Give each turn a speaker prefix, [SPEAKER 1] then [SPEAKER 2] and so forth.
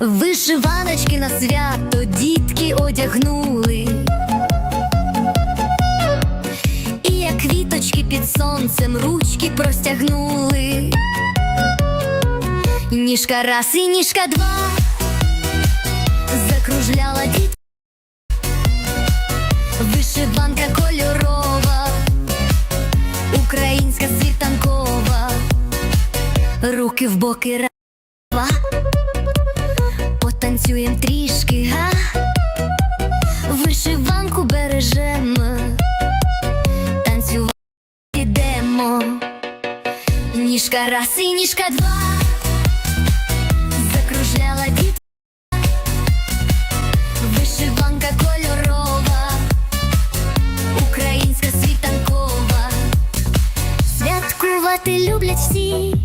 [SPEAKER 1] Вишиваночки на свято дітки одягнули. І як квіточки під сонцем ручки простягнули. Ніжка раз і ніжка два закружляла діть. Вишиванка кольорова, українська світанкова, руки в боки потанцюєм трішки, га, вишиванку бережем, танцювати йдемо, ніжка раз і ніжка два, закружляла діть. Вишиванка кольорова, українська світанкова, святкувати люблять всі,